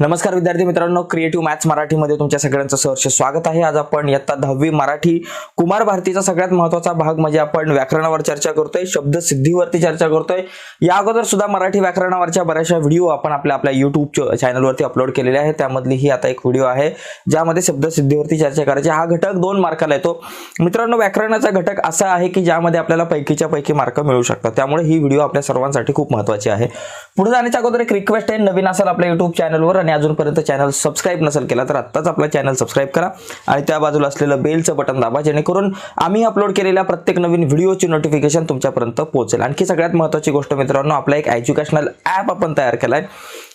नमस्कार विद्यार्थी मित्रांनो क्रिएटिव्ह मॅथ्स मराठीमध्ये तुमच्या सगळ्यांचं सहर्ष स्वागत आहे. आज आपण इयत्ता दहावी मराठी कुमार भारतीचा सगळ्यात महत्त्वाचा भाग म्हणजे आपण व्याकरणावर चर्चा करतोय शब्द सिद्धीवरती चर्चा करतोय. या अगोदर सुद्धा मराठी व्याकरणावरच्या बऱ्याचशा व्हिडिओ आपण आपल्या आपल्या युट्यूब चॅनलवरती अपलोड केलेले आहे त्यामधली ही आता एक व्हिडिओ आहे ज्यामध्ये शब्द सिद्धीवरती चर्चा करायची. हा घटक दोन मार्काला येतो. मित्रांनो व्याकरणाचा घटक असा आहे की ज्यामध्ये आपल्याला पैकीच्या पैकी मार्क मिळू शकतात. त्यामुळे ही व्हिडिओ आपल्या सर्वांसाठी खूप महत्वाची आहे. पुढे जाण्याच्या अगोदर एक रिक्वेस्ट आहे. नवीन असेल आपल्या युट्यूब चॅनलवर आणि अजूनपर्यंत चॅनल सबस्क्राईब नसेल केला तर आत्ताच आपला चॅनल सबस्क्राईब करा. आणि त्या बाजूला असलेलं बेलचं बटन दाबा जेणेकरून आम्ही अपलोड केलेल्या प्रत्येक नवीन व्हिडिओची नोटिफिकेशन तुमच्यापर्यंत पोहोचेल. आणखी सगळ्यात महत्त्वाची गोष्ट मित्रांनो आपला एक एज्युकेशनल ॲप आपण तयार केला आहे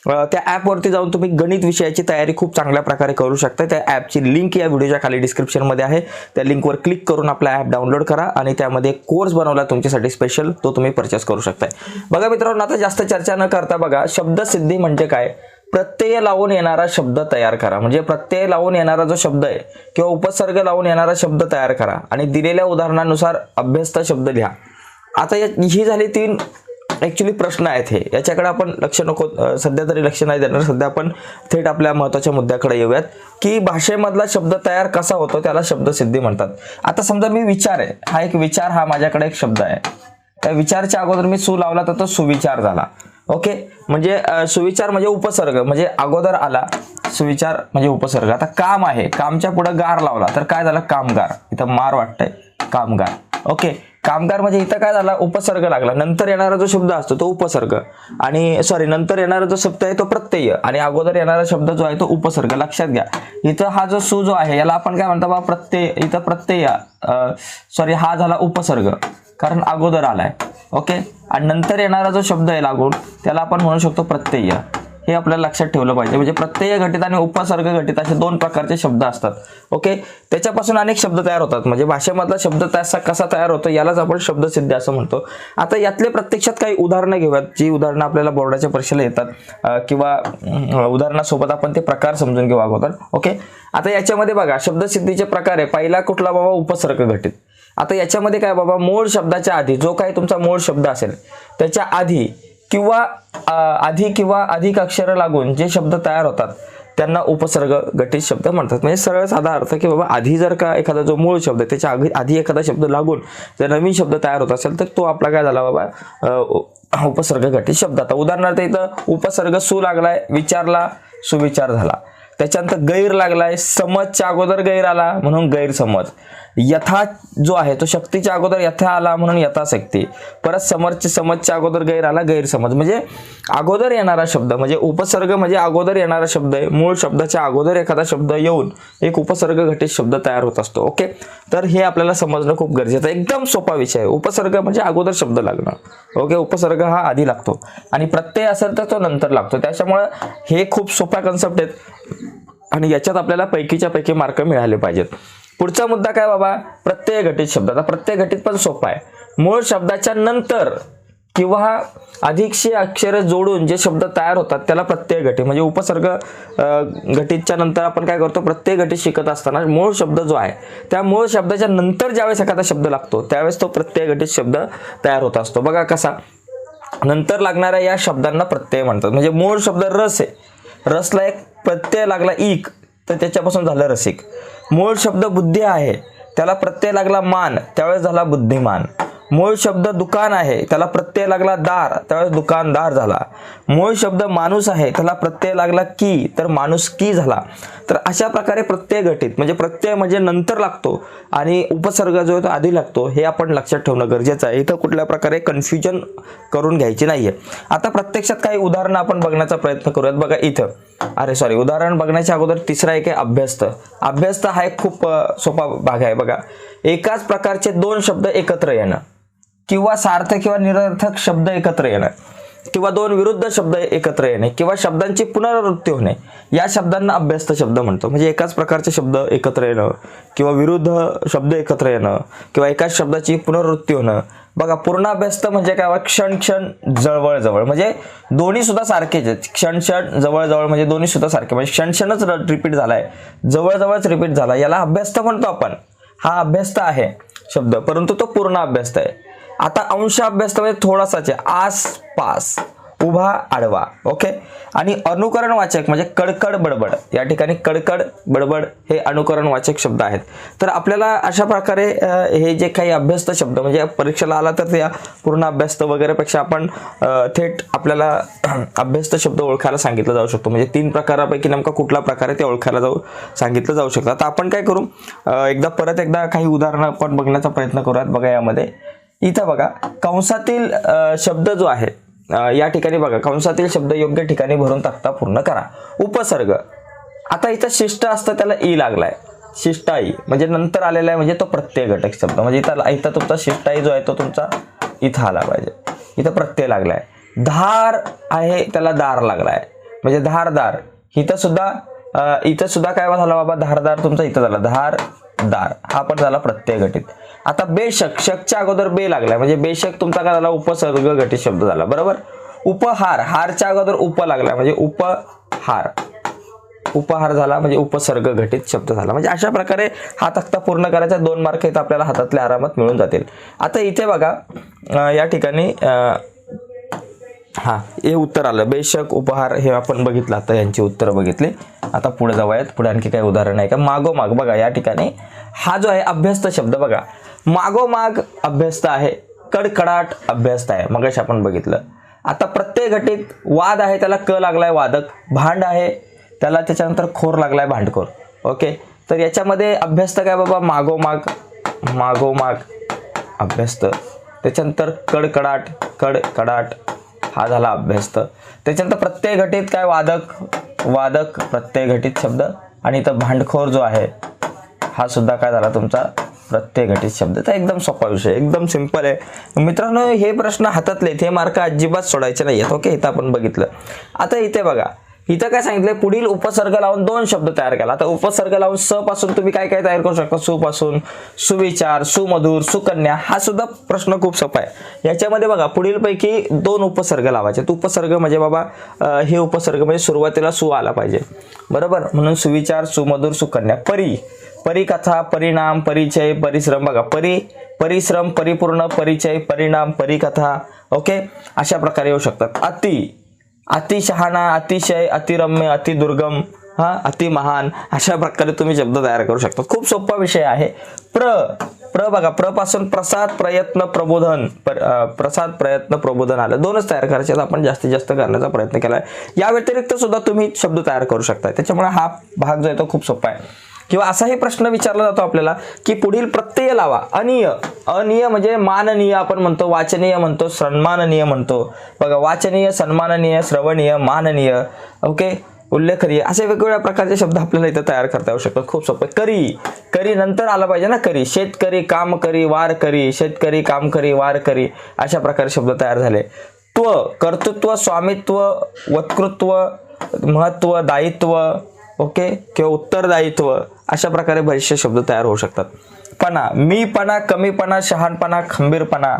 त्या ॲपवरती जाऊन तुम्ही गणित विषयाची तयारी खूप चांगल्या प्रकारे करू शकता. त्या ॲपची लिंक या व्हिडिओच्या खाली डिस्क्रिप्शनमध्ये आहे. त्या लिंकवर क्लिक करून आपला ॲप डाउनलोड करा आणि त्यामध्ये कोर्स बनवला तुमच्यासाठी स्पेशल तो तुम्ही परचेस करू शकताय. बघा मित्रांनो आता जास्त चर्चा न करता बघा शब्दसिद्धी म्हणजे काय? प्रत्यय लावून येणारा शब्द तयार करा. म्हणजे प्रत्यय लावून येणारा जो शब्द आहे किंवा उपसर्ग लावून येणारा शब्द तयार करा. आणि दिलेल्या उदाहरणानुसार अभ्यस्त शब्द लिहा. आता ही झाली तीन ऍक्च्युली प्रश्न आहेत हे. याच्याकडे आपण लक्ष नको सध्या तरी लक्ष नाही देणार. सध्या आपण थेट आपल्या महत्त्वाच्या मुद्द्याकडे येऊयात. की भाषेमधला शब्द तयार कसा होतो त्याला शब्दसिद्धी म्हणतात. आता समजा मी विचार आहे. हा एक विचार हा माझ्याकडे एक शब्द आहे. त्या विचारच्या अगोदर मी सु लावला तर तो सुविचार झाला. ओके? म्हणजे सुविचार म्हणजे उपसर्ग. म्हणजे अगोदर आला सुविचार म्हणजे उपसर्ग. आता काम आहे. कामच्या पुढे गार लावला. तर काय झालं? कामगार. इथं मार वाटतंय. कामगार. ओके? कामगार म्हणजे इथं काय झाला उपसर्ग लागला. नंतर येणारा जो शब्द असतो तो उपसर्ग. आणि सॉरी नंतर येणारा जो शब्द आहे तो प्रत्यय. आणि अगोदर येणारा शब्द जो आहे तो उपसर्ग. लक्षात घ्या. इथं हा जो सु जो आहे याला आपण काय म्हणतो बा प्रत्यय इथं प्रत्यय सॉरी हा झाला उपसर्ग. कारण अगोदर आलाय. ओके? आणि नंतर येणारा जो शब्द आहे लागून त्याला आपण म्हणू शकतो प्रत्यय. हे आपल्याला लक्षात ठेवलं पाहिजे. म्हणजे प्रत्यय घटित आणि उपसर्ग घटित असे दोन प्रकारचे शब्द असतात. ओके त्याच्यापासून अनेक शब्द तयार होतात. म्हणजे भाषेमधला शब्द तसा कसा तयार होतो यालाच आपण शब्दसिद्धी असं म्हणतो. आता यातले प्रत्यक्षात काही उदाहरणं घेऊयात. जी उदाहरणं आपल्याला बोर्डाच्या परीक्षेला येतात. किंवा उदाहरणासोबत आपण ते प्रकार समजून घेऊ अगोदर. ओके आता याच्यामध्ये बघा शब्दसिद्धीचे प्रकार आहे. पहिला कुठला बाबा? उपसर्ग घटित. आता याच्यामध्ये काय बाबा? मूळ शब्दाच्या आधी जो काही तुमचा मूळ शब्द असेल त्याच्या आधी किंवा आधी किंवा अधिक अक्षरं लागून जे शब्द तयार होतात त्यांना उपसर्ग घटित शब्द म्हणतात. म्हणजे सरळ साधा अर्थ की बाबा आधी जर का एखादा जो मूळ शब्द आहे त्याच्या आधी आधी एखादा शब्द लागून जर नवीन शब्द तयार होत असेल तर तो आपला काय झाला बाबा उपसर्ग घटित शब्द. आता उदाहरणार्थ इथं उपसर्ग सु लागलाय विचारला सुविचार झाला. त्याच्यानंतर गैर लागलाय समजच्या अगोदर गैर आला म्हणून गैरसमज. यथा जो आहे तो शक्तीच्या अगोदर यथा आला म्हणून यथाशक्ती. परत समर्थ समजच्या अगोदर गैर आला गैरसमज. म्हणजे अगोदर येणारा शब्द म्हणजे उपसर्ग म्हणजे अगोदर येणारा शब्द आहे. मूळ शब्दाच्या अगोदर एखादा शब्द येऊन एक उपसर्ग घटित शब्द तयार होत असतो ओके? तर हे आपल्याला समजणं खूप गरजेचं आहे. एकदम सोपा विषय आहे. उपसर्ग म्हणजे अगोदर शब्द लागणं ओके? उपसर्ग हा आधी लागतो. आणि प्रत्यय असेल तर तो नंतर लागतो. त्याच्यामुळं हे खूप सोप्या कन्सेप्ट आहेत. आणि याच्यात आपल्याला पैकीच्या पैकी मार्क मिळाले पाहिजेत. पुढचा मुद्दा काय बाबा? प्रत्यय घटित शब्द. आता प्रत्यय घटित पण सोपा आहे. मूळ शब्दाच्या नंतर किंवा अधिकशी अक्षर जोडून जे शब्द तयार होतात त्याला प्रत्यय घटित म्हणजे उपसर्ग घटितच्या नंतर आपण काय करतो? प्रत्यय घटित शिकत असताना मूळ शब्द जो आहे त्या मूळ शब्दाच्या नंतर ज्यावेळेस एखादा शब्द लागतो त्यावेळेस तो प्रत्यय घटित शब्द तयार होत असतो. बघा कसा. नंतर लागणाऱ्या या शब्दांना प्रत्यय म्हणतात. म्हणजे मूळ शब्द रस आहे. रसला एक प्रत्यय लागला इक तर त्याच्यापासून झालं रसिक. मूळ शब्द बुद्धी आहे. त्याला प्रत्यय लागला मान. त्यावेळेस झाला बुद्धिमान. मूळ शब्द दुकान आहे त्याला प्रत्यय लागला दार त्यावेळेस दुकानदार झाला. मूळ शब्द माणूस आहे त्याला प्रत्यय लागला की तर माणूस की झाला. तर अशा प्रकारे प्रत्यय घटित म्हणजे प्रत्यय म्हणजे नंतर लागतो आणि उपसर्ग जो आहे तो आधी लागतो हे आपण लक्षात ठेवणं गरजेचं आहे. इथं कुठल्या प्रकारे कन्फ्युजन करून घ्यायची नाहीये. आता प्रत्यक्षात काही उदाहरणं आपण बघण्याचा प्रयत्न करूयात. बघा इथं. अरे सॉरी उदाहरण बघण्याच्या अगोदर तिसरा एक आहे अभ्यस्त. अभ्यस्त हा एक खूप सोपा भाग आहे बघा. एकाच प्रकारचे दोन शब्द एकत्र येणं. किंवा सार्थ किंवा निरर्थक शब्द एकत्र येणं किंवा दोन विरुद्ध शब्द एकत्र येणे किंवा शब्दांची पुनरावृत्ती होणे या शब्दांना अभ्यस्त शब्द म्हणतो. म्हणजे एकाच प्रकारचे शब्द एकत्र येणं किंवा विरुद्ध शब्द एकत्र येणं किंवा एकाच शब्दाची पुनरावृत्ती होणं. बघा पूर्ण अभ्यस्त म्हणजे काय? बा, क्षण क्षण जवळ जवळ. म्हणजे दोन्ही सुद्धा सारखेच आहेत. क्षण क्षण जवळ जवळ म्हणजे दोन्ही सुद्धा सारखे. म्हणजे क्षण क्षणच रिपीट झालाय. जवळजवळच रिपीट झाला. याला अभ्यस्त म्हणतो आपण. हा अभ्यस्त आहे शब्द. परंतु तो पूर्ण अभ्यस्त आहे. आता अंश अभ्यस्त म्हणजे थोडासाच आहे. आसपास. उभा आडवा. ओके? आणि अनुकरण वाचक म्हणजे कडकड बडबड. या ठिकाणी कडकड बडबड हे अनुकरण वाचक शब्द आहेत. तर आपल्याला अशा प्रकारे हे जे काही अभ्यस्त शब्द म्हणजे परीक्षेला आला तर त्या पूर्ण अभ्यस्त वगैरेपेक्षा आपण थेट आपल्याला अभ्यस्त शब्द ओळखायला सांगितलं जाऊ शकतो. म्हणजे तीन प्रकारापैकी नेमका कुठला प्रकार आहे ते ओळखायला जाऊ सांगितलं जाऊ शकतं. आता आपण काय करू? एकदा परत एकदा काही उदाहरणं आपण बघण्याचा प्रयत्न करूयात बघा यामध्ये. इथं बघा कंसातील शब्द जो आहे या ठिकाणी बघा कंसातील शब्द योग्य ठिकाणी भरून तक्ता पूर्ण करा. उपसर्ग. आता इथं शिष्ट असतं त्याला ई लागलाय. शिष्टाई. म्हणजे नंतर आलेला आहे म्हणजे तो प्रत्यय घटक शब्द. म्हणजे इथं इथं तुमचा शिष्टाई जो आहे तो तुमचा इथं आला पाहिजे. इथं प्रत्यय लागलाय. धार आहे त्याला दार लागलाय. म्हणजे धारदार. इथं सुद्धा इथं सुद्धा काय झालं बाबा? धारदार तुमचा इथं झाला. धार दार. हा पण झाला प्रत्यय घटित आता बेशक शकच्या अगोदर बे लागलाय म्हणजे बेशक तुमचा काय झाला? उपसर्ग घटित शब्द झाला. बरोबर? उपहार. हारच्या अगोदर उप लागलाय म्हणजे उपहार. उपहार झाला. म्हणजे उपसर्ग घटित शब्द झाला. म्हणजे अशा प्रकारे हा तक्ता पूर्ण करायचा. दोन मार्क इथं आपल्याला हातातल्या आरामात मिळून जातील. आता इथे बघा या ठिकाणी हा हे उत्तर आलं. बेशक उपहार हे आपण बघितलं. आता यांची उत्तरं बघितली. आता पुढे जाऊयात. पुढे आणखी काही उदाहरण आहे का? मागोमाग बघा या ठिकाणी हा जो आहे अभ्यस्त शब्द बघा. मागोमाग अभ्यस्त आहे कडकडाट अभ्यस्त आहे. मगाशी आपण बघितलं. आता प्रत्येक घटित वाद आहे त्याला क लागलाय वादक. भांड आहे त्याला त्याच्यानंतर खोर लागलाय भांडखोर. ओके? तर याच्यामध्ये अभ्यस्त काय बाबा? मागोमाग मागोमाग अभ्यस्त. त्याच्यानंतर कडकडाट कडकडाट हा झाला अभ्यस्त. त्याच्यानंतर प्रत्यय घटित काय वादक? वादक प्रत्यय घटित शब्द. आणि इथं भांडखोर जो आहे हा सुद्धा काय झाला तुमचा प्रत्यय घटित शब्द. तर एकदम सोपा विषय एकदम सिंपल आहे. मित्रांनो हे प्रश्न हातातले आहेत, हे मार्क अजिबात सोडायचे नाही आहेत ओके? इथं आपण बघितलं. आता इथे बघा. इथं काय सांगितलंय? पुढील उपसर्ग लावून दोन शब्द तयार केला. आता उपसर्ग लावून स पासून तुम्ही काय काय तयार करू शकता? सुपासून सुविचार सुमधुर सुकन्या हा सुद्धा प्रश्न खूप सोपा आहे. याच्यामध्ये बघा पुढील पैकी दोन उपसर्ग लावायचे. उपसर्ग म्हणजे बाबा हे उपसर्ग म्हणजे सुरुवातीला सु आला पाहिजे. बरोबर? म्हणून सुविचार सुमधुर सुकन्या परी. परिकथा परिणाम परिचय परिश्रम बघा परी परिश्रम परिपूर्ण परिचय परिणाम परिकथा ओके? अशा प्रकारे येऊ शकतात. अति अतिशहाणा अतिशय अतिरम्य अतिदुर्गम हा अतिमहान अशा प्रकारे तुम्ही शब्द तयार करू शकता. खूप सोपा विषय आहे. प्र प्र बघा प्रपासून प्रसाद प्रयत्न प्रबोधन पर- प्रसाद प्रयत्न प्रबोधन आलं. दोनच तयार करायचे आपण जास्तीत जास्त करण्याचा प्रयत्न केलाय. या व्यतिरिक्त सुद्धा तुम्ही शब्द तयार करू शकता त्याच्यामुळे हा भाग जो आहे तो खूप सोपा आहे. किंवा असाही प्रश्न विचारला जातो आपल्याला की पुढील प्रत्यय लावा. अनिय. अनिय म्हणजे माननीय आपण म्हणतो वाचनीय म्हणतो सन्माननीय म्हणतो. बघा वाचनीय सन्माननीय श्रवणीय माननीय. ओके? उल्लेखनीय. असे वेगवेगळ्या प्रकारचे शब्द आपल्याला इथं तयार करता येऊ शकतात. खूप सोपे. करी. करी नंतर आला पाहिजे ना करी. शेतकरी काम करी वार करी शेतकरी काम करी वार करी अशा प्रकारे शब्द तयार झाले. त्व. कर्तृत्व स्वामित्व वक्तृत्व महत्त्व दायित्व. ओके? किंवा उत्तरदायित्व. अशा प्रकारे बरेचसे शब्द तयार होऊ शकतात. पणा मीपणा कमीपणा शहाणपणा खंबीरपणा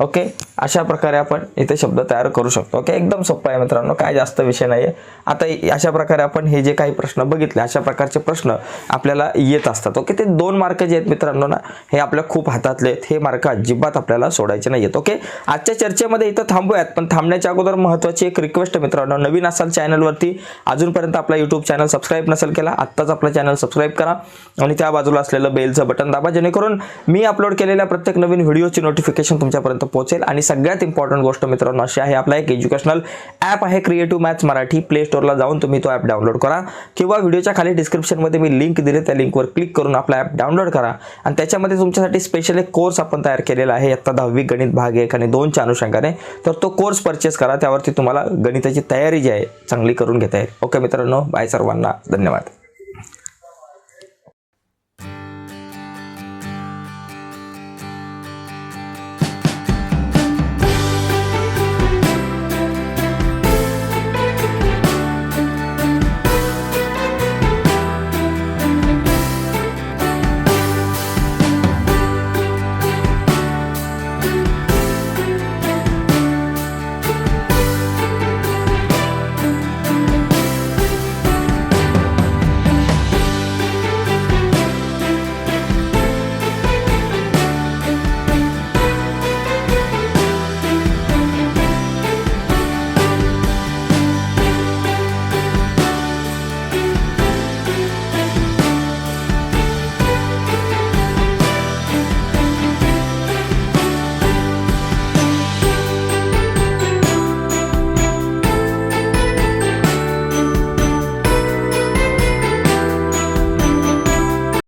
ओके अशा प्रकारे आपण इथे शब्द तयार करू शकतो. ओके एकदम सोपं आहे मित्रांनो काय जास्त विषय नाही आहे आता अशा प्रकारे आपण हे जे काही प्रश्न बघितले अशा प्रकारचे प्रश्न आपल्याला येत असतात. ओके ते दोन मार्क जे आहेत मित्रांनो ना हे आपल्या खूप हातातले आहेत. हे मार्क अजिबात आपल्याला सोडायचे नाही आहेत ओके आजच्या चर्चेमध्ये इथं थांबूयात पण थांबण्याच्या अगोदर महत्त्वाची एक रिक्वेस्ट आहे मित्रांनो. नवीन असाल चॅनलवरती अजूनपर्यंत आपला यूट्यूब चॅनल सबस्क्राईब नसेल केला आत्ताच आपला चॅनल सबस्क्राईब करा. आणि त्या बाजूला असलेलं बेलचं बटन दाबा जेणेकरून मी अपलोड केलेल्या प्रत्येक नवीन व्हिडिओची नोटिफिकेशन तुमच्यापर्यंत पोहोचेल. आणि सगळ्यात इम्पॉर्टंट गोष्ट मित्रांनो अशी आहे आपला एक एज्युकेशनल ॲप आहे क्रिएटिव्ह मॅथ्स मराठी. प्ले स्टोअरला जाऊन तुम्ही तो ॲप डाउनलोड करा. किंवा व्हिडिओच्या खाली डिस्क्रिप्शनमध्ये मी लिंक दिले त्या लिंकवर क्लिक करून आपला ॲप डाउनलोड करा. आणि त्याच्यामध्ये तुमच्यासाठी स्पेशल एक कोर्स आपण तयार केलेला आहे. आत्ता दहावी गणित भाग एक आणि दोनच्या अनुषंगाने. तर तो कोर्स परचेस करा. त्यावरती तुम्हाला गणिताची तयारी जी आहे चांगली करून घेता येईल. ओके मित्रांनो बाय सर्वांना. धन्यवाद.